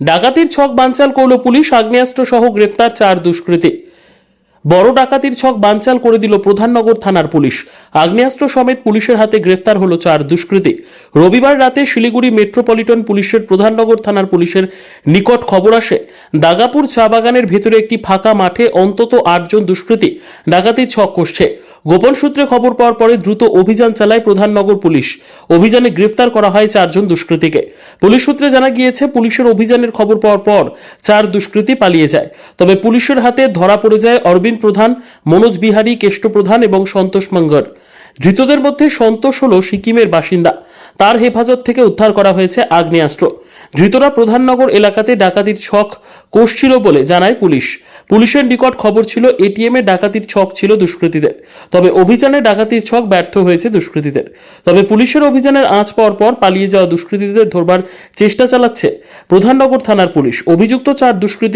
ডাকাতির ছক বানচাল করল পুলিশ, আগ্নেয়াস্ত্র সহ গ্রেপ্তার চার দুষ্কৃতী। বড় ডাকাতির ছক বানচাল করে দিল প্রধাননগর থানার পুলিশ। আগ্নেয়াস্ত্র সমেত পুলিশের হাতে গ্রেফতার হলো চার দুষ্কৃতী। রবিবার রাতে শিলিগুড়ি মেট্রোপলিটন পুলিশের প্রধাননগর থানার পুলিশের নিকট খবর আসে, দাগাপুর চা বাগানের ভেতরে একটি ফাঁকা মাঠে অন্তত আটজন দুষ্কৃতী ডাকাতির ছক কষছে। গোপন সূত্রে খবর পাওয়ার পরে দ্রুত অভিযান চালায় প্রধাননগর পুলিশ। অভিযানে গ্রেফতার করা হয় চারজন দুষ্কৃতীকে। পুলিশ সূত্রে জানা গিয়েছে, পুলিশের অভিযানের খবর পাওয়ার পর চার দুষ্কৃতী পালিয়ে যায়। তবে পুলিশের হাতে ধরা পড়ে যায় অরবিন্দ প্রধান, মনোজ বিহারী, কেষ্ট প্রধান এবং সন্তোষ মঙ্গর। ধৃতদের মধ্যে সন্তোষ হল সিকিমের বাসিন্দা। তার হেফাজত থেকে উদ্ধার করা হয়েছে আগ্নেয়াস্ত্র। ধৃতরা প্রধাননগর এলাকাতে ডাকাতির ছক কষছিল বলে জানায় পুলিশ। পুলিশের নিকট খবর ছিল এটিএম ডাকাতির ছক ছিল দুষ্কৃতীদের। তবে অভিযানে ডাকাতির ছক ব্যর্থ হয়েছে দুষ্কৃতীদের। তবে পুলিশের অভিযানের আঁচ পর পর পালিয়ে যাওয়া দুষ্কৃতীদের ধরবার চেষ্টা চালাচ্ছে প্রধাননগর থানার পুলিশ। অভিযুক্ত চার দুষ্কৃতী